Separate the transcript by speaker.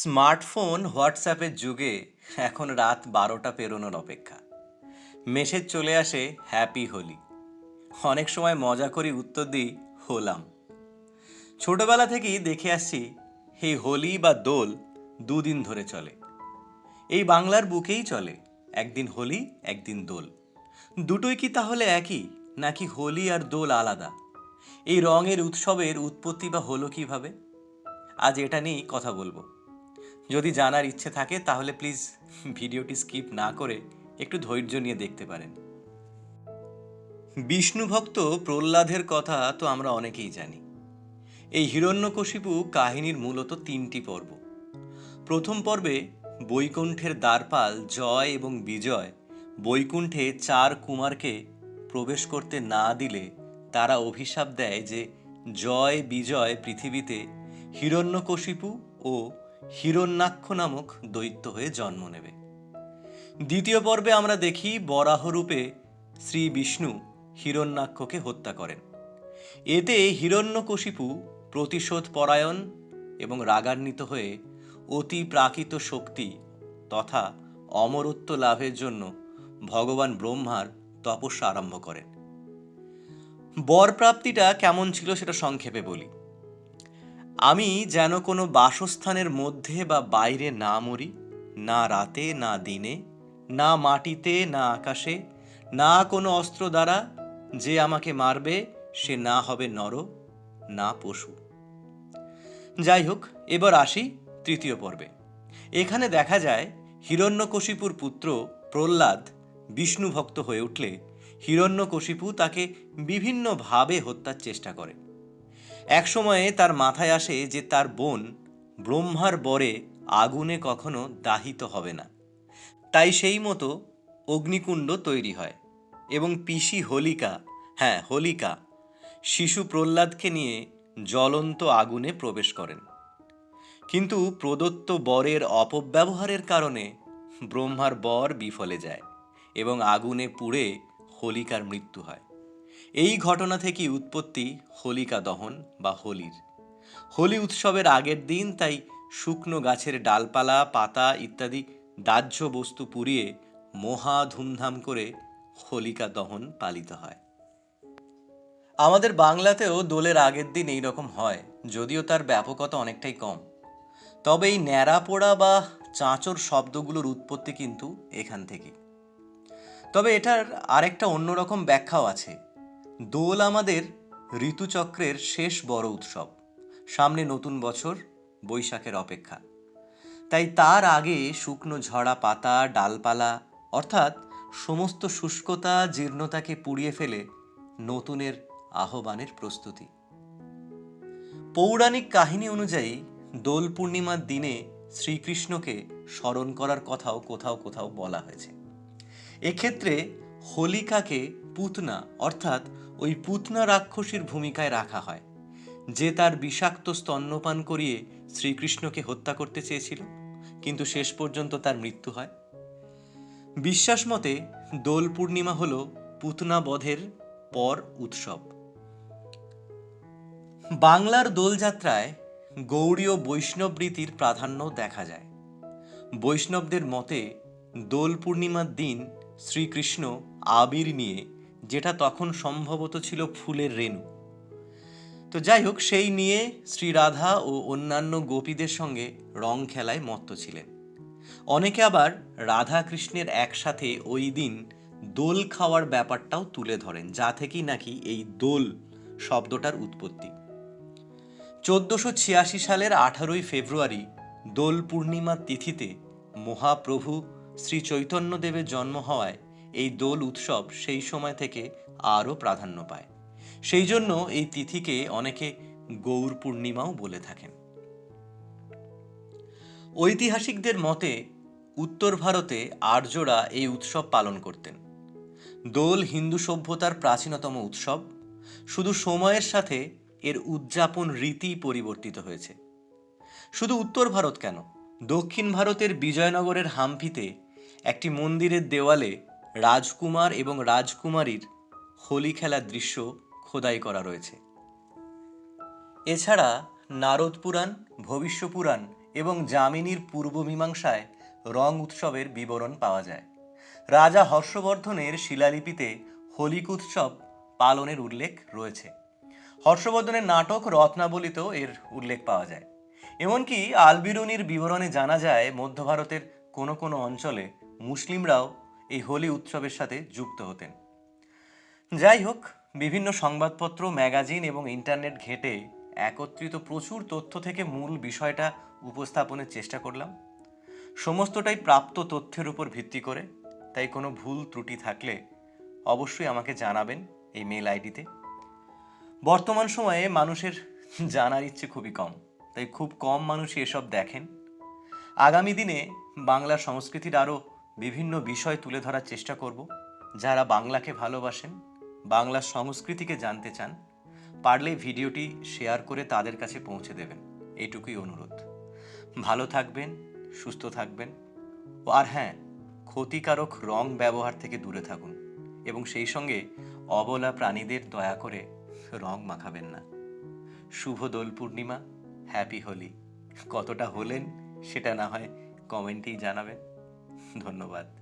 Speaker 1: Smartphone হোয়াটসঅ্যাপের যুগে এখন রাত বারোটা পেরোনোর অপেক্ষা। মেসেজ চলে আসে হ্যাপি হোলি অনেক সময় মজা করি উত্তর দিই হোলাম ছোটবেলা থেকেই দেখে আসছি, এই হোলি বা দোল দুদিন ধরে চলে। এই বাংলার বুকেই চলে, একদিন হোলি, একদিন দোল। দুটোই কি তাহলে একই, নাকি হোলি আর দোল আলাদা? এই রঙের উৎসবের উৎপত্তি বা হলো কীভাবে? আজ এটা নিয়েই কথা বলব। যদি জানার ইচ্ছে থাকে, তাহলে প্লিজ ভিডিওটি স্কিপ না করে একটু ধৈর্য নিয়ে দেখতে পারেন। বিষ্ণু ভক্ত প্রহ্লাদের কথা তো আমরা অনেকেই জানি। এই হিরণ্যকশিপু কাহিনীর মূলত তিনটি পর্ব। প্রথম পর্বে বৈকুণ্ঠের দ্বারপাল জয় এবং বিজয় বৈকুণ্ঠে চার কুমারকে প্রবেশ করতে না দিলে তারা অভিশাপ দেয় যে জয় বিজয় পৃথিবীতে হিরণ্যকশিপু ও হিরণ্যাক্ষ নামক দৈত্য হয়ে জন্ম নেবে। দ্বিতীয় পর্বে আমরা দেখি বরাহরূপে শ্রী বিষ্ণু হিরণ্যাক্ষকে হত্যা করেন। এতে হিরণ্যকশিপু প্রতিশোধ পরায়ণ এবং রাগান্বিত হয়ে অতি প্রাকৃত শক্তি তথা অমরত্ব লাভের জন্য ভগবান ব্রহ্মার তপস্যা আরম্ভ করেন। বর প্রাপ্তিটা কেমন ছিল সেটা সংক্ষেপে বলি। আমি যেন কোনো বাসস্থানের মধ্যে বা বাইরে না মরি, না রাতে, না দিনে, না মাটিতে, না আকাশে, না কোনো অস্ত্র দ্বারা যে আমাকে মারবে, সে না হবে নর, না পশু। যাই হোক, এবার আসি তৃতীয় পর্বে। এখানে দেখা যায় হিরণ্যকশিপুর পুত্র প্রহ্লাদ বিষ্ণুভক্ত হয়ে উঠলে হিরণ্যকশিপু তাকে বিভিন্নভাবে হত্যার চেষ্টা করে। একসময়ে তার মাথায় আসে যে তার বোন ব্রহ্মার বরে আগুনে কখনো দাহিত হবে না। তাই সেই মতো অগ্নিকুণ্ড তৈরি হয় এবং পিসি হোলিকা হ্যাঁ হোলিকা, শিশু প্রহ্লাদকে নিয়ে জ্বলন্ত আগুনে প্রবেশ করেন। কিন্তু প্রদত্ত বরের অপব্যবহারের কারণে ব্রহ্মার বর বিফলে যায় এবং আগুনে পুড়ে হোলিকার মৃত্যু হয়। এই ঘটনা থেকেই উৎপত্তি হোলিকা দহন বা হোলির। হোলি উৎসবের আগের দিন তাই শুকনো গাছের ডালপালা, পাতা ইত্যাদি দাহ্য বস্তু পুড়িয়ে মহা ধুমধাম করে হোলিকা দহন পালিত হয়। আমাদের বাংলাতেও দোলের আগের দিন এই রকম হয়, যদিও তার ব্যাপকতা অনেকটাই কম। তবে এই ন্যাড়া পোড়া বা চাঁচর শব্দগুলোর উৎপত্তি কিন্তু এখান থেকে। তবে এটার আরেকটা অন্যরকম ব্যাখ্যাও আছে। দোল আমাদের ঋতুচক্রের শেষ বড় উৎসব। সামনে নতুন বছর, বৈশাখের অপেক্ষা। তাই তার আগে শুকনো ঝরা পাতা, ডালপালা, অর্থাৎ সমস্ত শুষ্কতা, জীর্ণতাকে পুড়িয়ে ফেলে নতুনের আহ্বানের প্রস্তুতি। পৌরাণিক কাহিনী অনুযায়ী দোল পূর্ণিমার দিনে শ্রীকৃষ্ণকে স্মরণ করার কথাও কোথাও কোথাও বলা হয়েছে। এক্ষেত্রে হোলিকাকে পুতনা, অর্থাৎ ওই পুতনা রাক্ষসীর ভূমিকায় রাখা হয়, যে তার বিষাক্ত স্তন্যপান করিয়ে শ্রীকৃষ্ণকে হত্যা করতে চেয়েছিল, কিন্তু শেষ পর্যন্ত তার মৃত্যু হয়। বিশ্বাস মতে, দোল পূর্ণিমা হল পুতনা বধের পর উৎসব। বাংলার দোলযাত্রায় গৌড়ীয় বৈষ্ণব রীতির প্রাধান্য দেখা যায়। বৈষ্ণবদের মতে, দোল পূর্ণিমার দিন শ্রীকৃষ্ণ আবির নিয়ে যেটা তখন সম্ভবত ছিল ফুলের রেণু। তো যাই হোক সেই নিয়ে শ্রী রাধা ও অন্যান্য গোপীদের সঙ্গে রং খেলায় মত্ত ছিলেন। অনেকে আবার রাধা কৃষ্ণের একসাথে ওই দিন দোল খাওয়ার ব্যাপারটাও তুলে ধরেন, যা থেকেই নাকি এই দোল শব্দটার উৎপত্তি। চোদ্দশো ছিয়াশি সালের আঠারোই ফেব্রুয়ারি দোল পূর্ণিমা তিথিতে মহাপ্রভু শ্রী চৈতন্যদেবের জন্ম হওয়ায় এই দোল উৎসব সেই সময় থেকে আরও প্রাধান্য পায়। সেই জন্য এই তিথিকে অনেকে গৌর পূর্ণিমাও বলে থাকেন। ঐতিহাসিকদের মতে উত্তর ভারতে আর্যরা এই উৎসব পালন করতেন। দোল হিন্দু সভ্যতার প্রাচীনতম উৎসব। শুধু সময়ের সাথে এর উদযাপন রীতি পরিবর্তিত হয়েছে। শুধু উত্তর ভারত কেন? দক্ষিণ ভারতের বিজয়নগরের হাম্পিতে একটি মন্দিরের দেওয়ালে রাজকুমার এবং রাজকুমারীর হোলি খেলার দৃশ্য খোদাই করা রয়েছে। এছাড়া নারদ পুরাণ, ভবিষ্য পুরাণ এবং যামিনীর পূর্ব মীমাংসায় রং উৎসবের বিবরণ পাওয়া যায়। রাজা হর্ষবর্ধনের শিলালিপিতে হোলিক উৎসব পালনের উল্লেখ রয়েছে। হর্ষবর্ধনের নাটক রত্নাবলিতেও এর উল্লেখ পাওয়া যায়। এমনকি আলবিরুনির বিবরণে জানা যায়, মধ্য ভারতের কোনো কোনো অঞ্চলে মুসলিমরাও এই হোলি উৎসবের সাথে যুক্ত হতেন। যাই হোক, বিভিন্ন সংবাদপত্র, ম্যাগাজিন এবং ইন্টারনেট ঘেঁটে একত্রিত প্রচুর তথ্য থেকে মূল বিষয়টা উপস্থাপনের চেষ্টা করলাম। সমস্তটাই প্রাপ্ত তথ্যের উপর ভিত্তি করে, তাই কোনো ভুল ত্রুটি থাকলে অবশ্যই আমাকে জানাবেন এই মেল আইডিতে। বর্তমান সময়ে মানুষের জানার ইচ্ছে খুবই কম, তাই খুব কম মানুষই এসব দেখেন। আগামী দিনে বাংলা সংস্কৃতির আরও বিভিন্ন বিষয় তুলে ধরার চেষ্টা করব। যারা বাংলাকে ভালোবাসেন, বাংলার সংস্কৃতিকে জানতে চান, পারলে ভিডিওটি শেয়ার করে তাদের কাছে পৌঁছে দেবেন। এটুকুই অনুরোধ। ভালো থাকবেন, সুস্থ থাকবেন আর হ্যাঁ ক্ষতিকারক রং ব্যবহার থেকে দূরে থাকুন এবং সেই সঙ্গে অবলা প্রাণীদের দয়া করে রং মাখাবেন না। শুভ দোল পূর্ণিমা, হ্যাপি হোলি। কতটা হলেন সেটা না হয় কমেন্টেই জানাবেন। ধন্যবাদ।